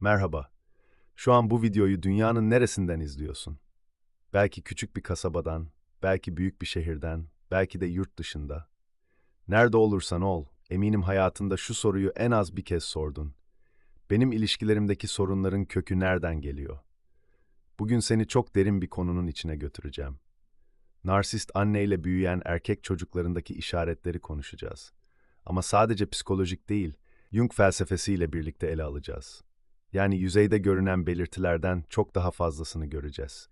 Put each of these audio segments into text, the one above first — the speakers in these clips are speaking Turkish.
Merhaba. Şu an bu videoyu dünyanın neresinden izliyorsun? Belki küçük bir kasabadan, belki büyük bir şehirden, belki de yurt dışında. Nerede olursan ol, eminim hayatında şu soruyu en az bir kez sordun. Benim ilişkilerimdeki sorunların kökü nereden geliyor? Bugün seni çok derin bir konunun içine götüreceğim. Narsist anneyle büyüyen erkek çocuklarındaki işaretleri konuşacağız. Ama sadece psikolojik değil, Jung felsefesiyle birlikte ele alacağız. Yani yüzeyde görünen belirtilerden çok daha fazlasını göreceğiz.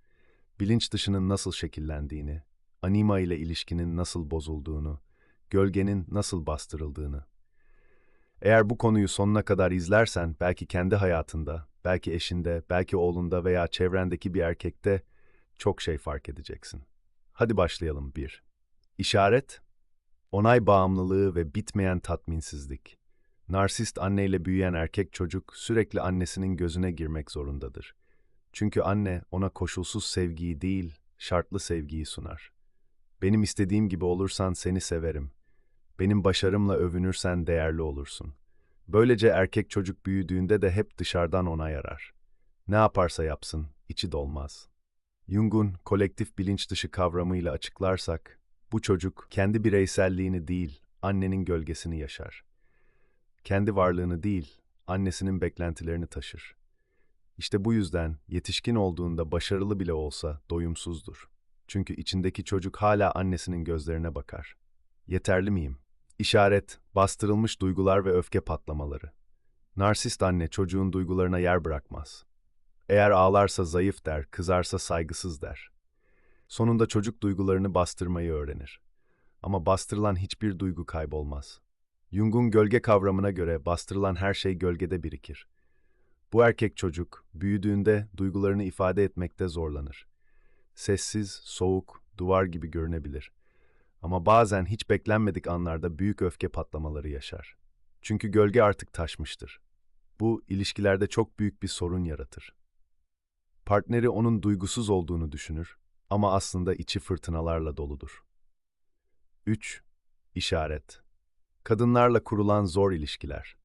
Bilinç dışının nasıl şekillendiğini, anima ile ilişkinin nasıl bozulduğunu, gölgenin nasıl bastırıldığını. Eğer bu konuyu sonuna kadar izlersen belki kendi hayatında, belki eşinde, belki oğlunda veya çevrendeki bir erkekte çok şey fark edeceksin. Hadi başlayalım bir. İşaret, onay bağımlılığı ve bitmeyen tatminsizlik. Narsist anneyle büyüyen erkek çocuk sürekli annesinin gözüne girmek zorundadır. Çünkü anne ona koşulsuz sevgiyi değil, şartlı sevgiyi sunar. Benim istediğim gibi olursan seni severim. Benim başarımla övünürsen değerli olursun. Böylece erkek çocuk büyüdüğünde de hep dışarıdan ona yarar. Ne yaparsa yapsın, içi dolmaz. Jung'un kolektif bilinç dışı kavramıyla açıklarsak, bu çocuk kendi bireyselliğini değil, annenin gölgesini yaşar. Kendi varlığını değil, annesinin beklentilerini taşır. İşte bu yüzden yetişkin olduğunda başarılı bile olsa doyumsuzdur. Çünkü içindeki çocuk hala annesinin gözlerine bakar. Yeterli miyim? İşaret, bastırılmış duygular ve öfke patlamaları. Narsist anne çocuğun duygularına yer bırakmaz. Eğer ağlarsa zayıf der, kızarsa saygısız der. Sonunda çocuk duygularını bastırmayı öğrenir. Ama bastırılan hiçbir duygu kaybolmaz. Jung'un gölge kavramına göre bastırılan her şey gölgede birikir. Bu erkek çocuk büyüdüğünde duygularını ifade etmekte zorlanır. Sessiz, soğuk, duvar gibi görünebilir. Ama bazen hiç beklenmedik anlarda büyük öfke patlamaları yaşar. Çünkü gölge artık taşmıştır. Bu ilişkilerde çok büyük bir sorun yaratır. Partneri onun duygusuz olduğunu düşünür ama aslında içi fırtınalarla doludur. 3. İşaret Kadınlarla kurulan zor ilişkiler.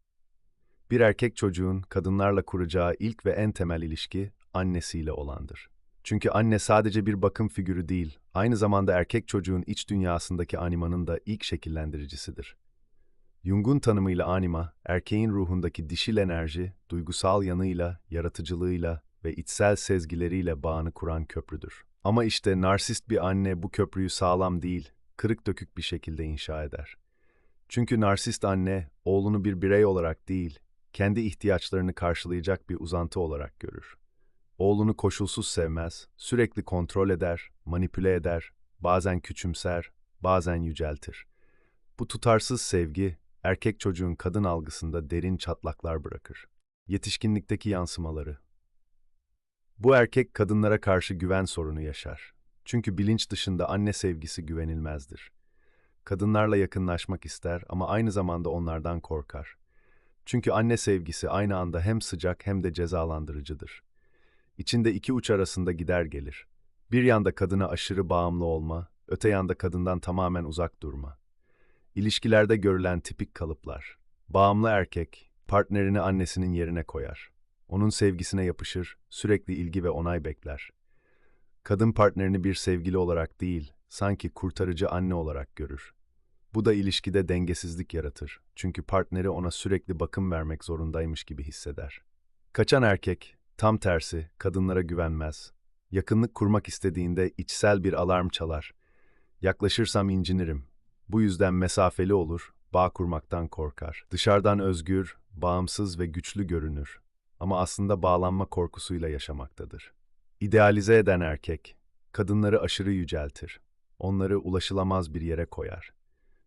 Bir erkek çocuğun kadınlarla kuracağı ilk ve en temel ilişki annesiyle olandır. Çünkü anne sadece bir bakım figürü değil, aynı zamanda erkek çocuğun iç dünyasındaki animanın da ilk şekillendiricisidir. Jung'un tanımıyla anima, erkeğin ruhundaki dişil enerji, duygusal yanıyla, yaratıcılığıyla ve içsel sezgileriyle bağını kuran köprüdür. Ama işte narsist bir anne bu köprüyü sağlam değil, kırık dökük bir şekilde inşa eder. Çünkü narsist anne, oğlunu bir birey olarak değil, kendi ihtiyaçlarını karşılayacak bir uzantı olarak görür. Oğlunu koşulsuz sevmez, sürekli kontrol eder, manipüle eder, bazen küçümser, bazen yüceltir. Bu tutarsız sevgi, erkek çocuğun kadın algısında derin çatlaklar bırakır. Yetişkinlikteki yansımaları. Bu erkek kadınlara karşı güven sorunu yaşar. Çünkü bilinç dışında anne sevgisi güvenilmezdir. Kadınlarla yakınlaşmak ister ama aynı zamanda onlardan korkar. Çünkü anne sevgisi aynı anda hem sıcak hem de cezalandırıcıdır. İçinde iki uç arasında gider gelir. Bir yanda kadına aşırı bağımlı olma, öte yanda kadından tamamen uzak durma. İlişkilerde görülen tipik kalıplar. Bağımlı erkek, partnerini annesinin yerine koyar. Onun sevgisine yapışır, sürekli ilgi ve onay bekler. Kadın partnerini bir sevgili olarak değil, sanki kurtarıcı anne olarak görür. Bu da ilişkide dengesizlik yaratır. Çünkü partneri ona sürekli bakım vermek zorundaymış gibi hisseder. Kaçan erkek, tam tersi, kadınlara güvenmez. Yakınlık kurmak istediğinde içsel bir alarm çalar. Yaklaşırsam incinirim. Bu yüzden mesafeli olur, bağ kurmaktan korkar. Dışarıdan özgür, bağımsız ve güçlü görünür. Ama aslında bağlanma korkusuyla yaşamaktadır. İdealize eden erkek, kadınları aşırı yüceltir. Onları ulaşılamaz bir yere koyar.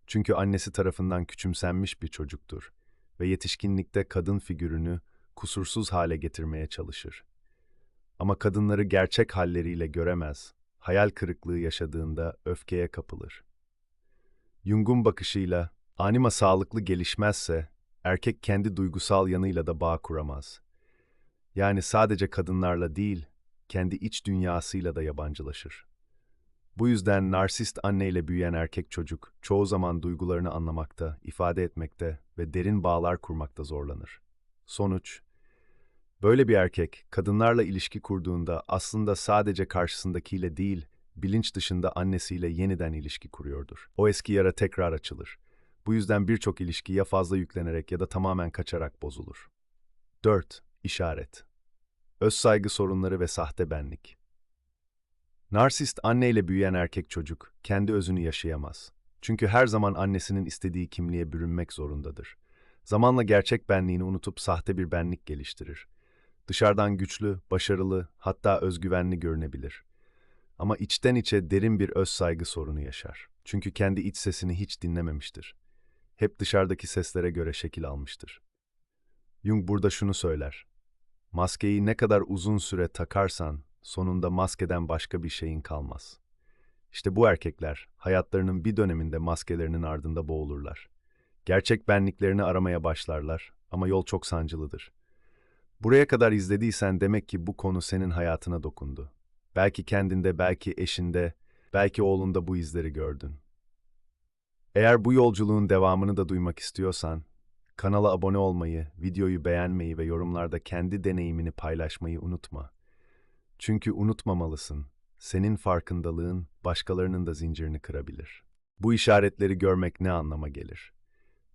Çünkü annesi tarafından küçümsenmiş bir çocuktur ve yetişkinlikte kadın figürünü kusursuz hale getirmeye çalışır. Ama kadınları gerçek halleriyle göremez, hayal kırıklığı yaşadığında öfkeye kapılır. Jung'un bakışıyla, anima sağlıklı gelişmezse, erkek kendi duygusal yanıyla da bağ kuramaz. Yani sadece kadınlarla değil, kendi iç dünyasıyla da yabancılaşır. Bu yüzden narsist anneyle büyüyen erkek çocuk çoğu zaman duygularını anlamakta, ifade etmekte ve derin bağlar kurmakta zorlanır. Sonuç, Böyle bir erkek, kadınlarla ilişki kurduğunda aslında sadece karşısındakiyle değil, bilinç dışında annesiyle yeniden ilişki kuruyordur. O eski yara tekrar açılır. Bu yüzden birçok ilişki ya fazla yüklenerek ya da tamamen kaçarak bozulur. 4. İşaret Öz saygı sorunları ve sahte benlik Narsist anneyle büyüyen erkek çocuk, kendi özünü yaşayamaz. Çünkü her zaman annesinin istediği kimliğe bürünmek zorundadır. Zamanla gerçek benliğini unutup sahte bir benlik geliştirir. Dışarıdan güçlü, başarılı, hatta özgüvenli görünebilir. Ama içten içe derin bir öz saygı sorunu yaşar. Çünkü kendi iç sesini hiç dinlememiştir. Hep dışarıdaki seslere göre şekil almıştır. Jung burada şunu söyler. Maskeyi ne kadar uzun süre takarsan, sonunda maskeden başka bir şeyin kalmaz. İşte bu erkekler, hayatlarının bir döneminde maskelerinin ardında boğulurlar. Gerçek benliklerini aramaya başlarlar ama yol çok sancılıdır. Buraya kadar izlediysen demek ki bu konu senin hayatına dokundu. Belki kendinde, belki eşinde, belki oğlunda bu izleri gördün. Eğer bu yolculuğun devamını da duymak istiyorsan, kanala abone olmayı, videoyu beğenmeyi ve yorumlarda kendi deneyimini paylaşmayı unutma. Çünkü unutmamalısın, senin farkındalığın başkalarının da zincirini kırabilir. Bu işaretleri görmek ne anlama gelir?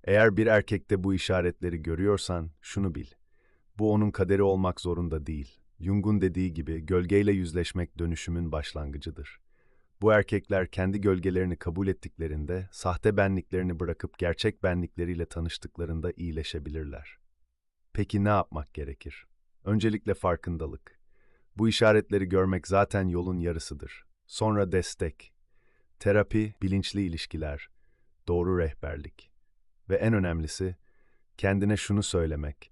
Eğer bir erkekte bu işaretleri görüyorsan şunu bil. Bu onun kaderi olmak zorunda değil. Jung'un dediği gibi gölgeyle yüzleşmek dönüşümün başlangıcıdır. Bu erkekler kendi gölgelerini kabul ettiklerinde, sahte benliklerini bırakıp gerçek benlikleriyle tanıştıklarında iyileşebilirler. Peki ne yapmak gerekir? Öncelikle farkındalık. Bu işaretleri görmek zaten yolun yarısıdır. Sonra destek, terapi, bilinçli ilişkiler, doğru rehberlik ve en önemlisi kendine şunu söylemek.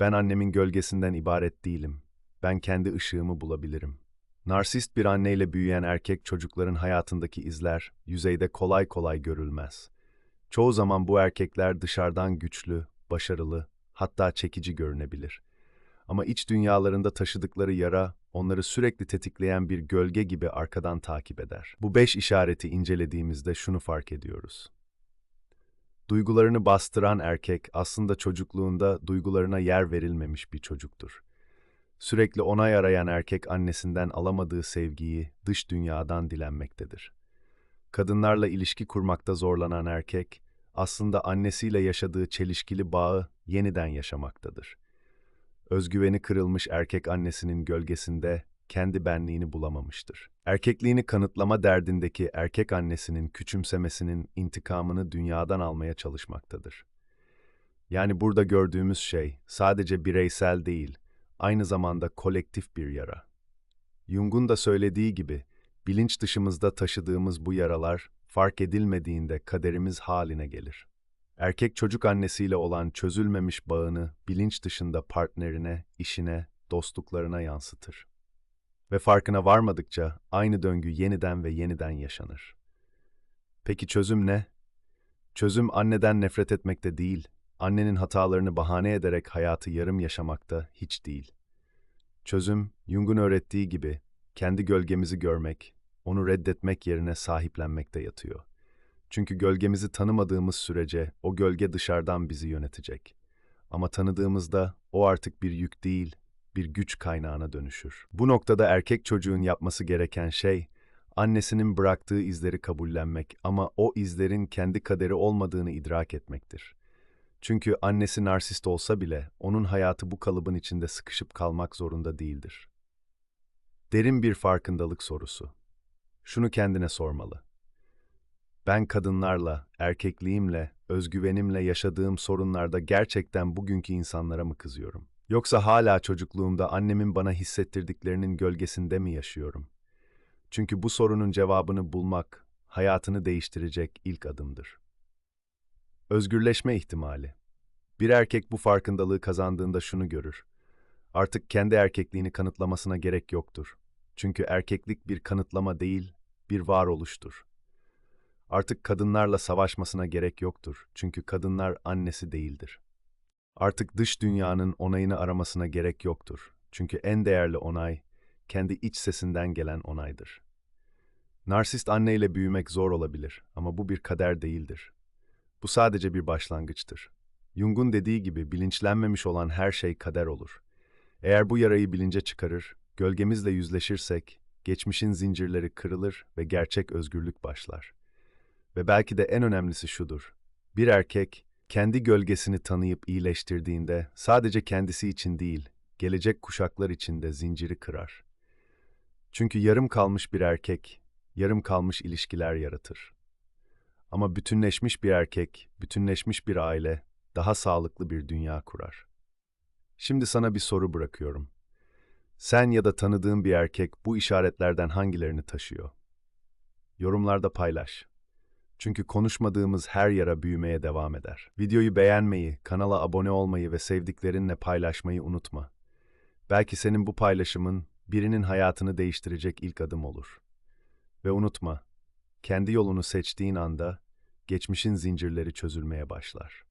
Ben annemin gölgesinden ibaret değilim. Ben kendi ışığımı bulabilirim. Narsist bir anneyle büyüyen erkek çocukların hayatındaki izler yüzeyde kolay kolay görülmez. Çoğu zaman bu erkekler dışarıdan güçlü, başarılı, hatta çekici görünebilir. Ama iç dünyalarında taşıdıkları yara onları sürekli tetikleyen bir gölge gibi arkadan takip eder. Bu beş işareti incelediğimizde şunu fark ediyoruz. Duygularını bastıran erkek aslında çocukluğunda duygularına yer verilmemiş bir çocuktur. Sürekli onay arayan erkek annesinden alamadığı sevgiyi dış dünyadan dilenmektedir. Kadınlarla ilişki kurmakta zorlanan erkek, aslında annesiyle yaşadığı çelişkili bağı yeniden yaşamaktadır. Özgüveni kırılmış erkek annesinin gölgesinde kendi benliğini bulamamıştır. Erkekliğini kanıtlama derdindeki erkek annesinin küçümsemesinin intikamını dünyadan almaya çalışmaktadır. Yani burada gördüğümüz şey sadece bireysel değil, aynı zamanda kolektif bir yara. Jung'un da söylediği gibi, bilinç dışımızda taşıdığımız bu yaralar fark edilmediğinde kaderimiz haline gelir. Erkek çocuk annesiyle olan çözülmemiş bağını bilinç dışında partnerine, işine, dostluklarına yansıtır. Ve farkına varmadıkça aynı döngü yeniden ve yeniden yaşanır. Peki çözüm ne? Çözüm anneden nefret etmekte değil, annenin hatalarını bahane ederek hayatı yarım yaşamakta hiç değil. Çözüm, Jung'un öğrettiği gibi kendi gölgemizi görmek, onu reddetmek yerine sahiplenmekte yatıyor. Çünkü gölgemizi tanımadığımız sürece o gölge dışarıdan bizi yönetecek. Ama tanıdığımızda o artık bir yük değil, bir güç kaynağına dönüşür. Bu noktada erkek çocuğun yapması gereken şey, annesinin bıraktığı izleri kabullenmek ama o izlerin kendi kaderi olmadığını idrak etmektir. Çünkü annesi narsist olsa bile onun hayatı bu kalıbın içinde sıkışıp kalmak zorunda değildir. Derin bir farkındalık sorusu. Şunu kendine sormalı. Ben kadınlarla, erkekliğimle, özgüvenimle yaşadığım sorunlarda gerçekten bugünkü insanlara mı kızıyorum? Yoksa hala çocukluğumda annemin bana hissettirdiklerinin gölgesinde mi yaşıyorum? Çünkü bu sorunun cevabını bulmak, hayatını değiştirecek ilk adımdır. Özgürleşme ihtimali. Bir erkek bu farkındalığı kazandığında şunu görür. Artık kendi erkekliğini kanıtlamasına gerek yoktur. Çünkü erkeklik bir kanıtlama değil, bir varoluştur. Artık kadınlarla savaşmasına gerek yoktur. Çünkü kadınlar annesi değildir. Artık dış dünyanın onayını aramasına gerek yoktur. Çünkü en değerli onay, kendi iç sesinden gelen onaydır. Narsist anneyle büyümek zor olabilir ama bu bir kader değildir. Bu sadece bir başlangıçtır. Jung'un dediği gibi bilinçlenmemiş olan her şey kader olur. Eğer bu yarayı bilince çıkarır, gölgemizle yüzleşirsek, geçmişin zincirleri kırılır ve gerçek özgürlük başlar. Ve belki de en önemlisi şudur. Bir erkek, kendi gölgesini tanıyıp iyileştirdiğinde sadece kendisi için değil, gelecek kuşaklar için de zinciri kırar. Çünkü yarım kalmış bir erkek, yarım kalmış ilişkiler yaratır. Ama bütünleşmiş bir erkek, bütünleşmiş bir aile, daha sağlıklı bir dünya kurar. Şimdi sana bir soru bırakıyorum. Sen ya da tanıdığın bir erkek bu işaretlerden hangilerini taşıyor? Yorumlarda paylaş. Çünkü konuşmadığımız her yara büyümeye devam eder. Videoyu beğenmeyi, kanala abone olmayı ve sevdiklerinle paylaşmayı unutma. Belki senin bu paylaşımın birinin hayatını değiştirecek ilk adım olur. Ve unutma, kendi yolunu seçtiğin anda geçmişin zincirleri çözülmeye başlar.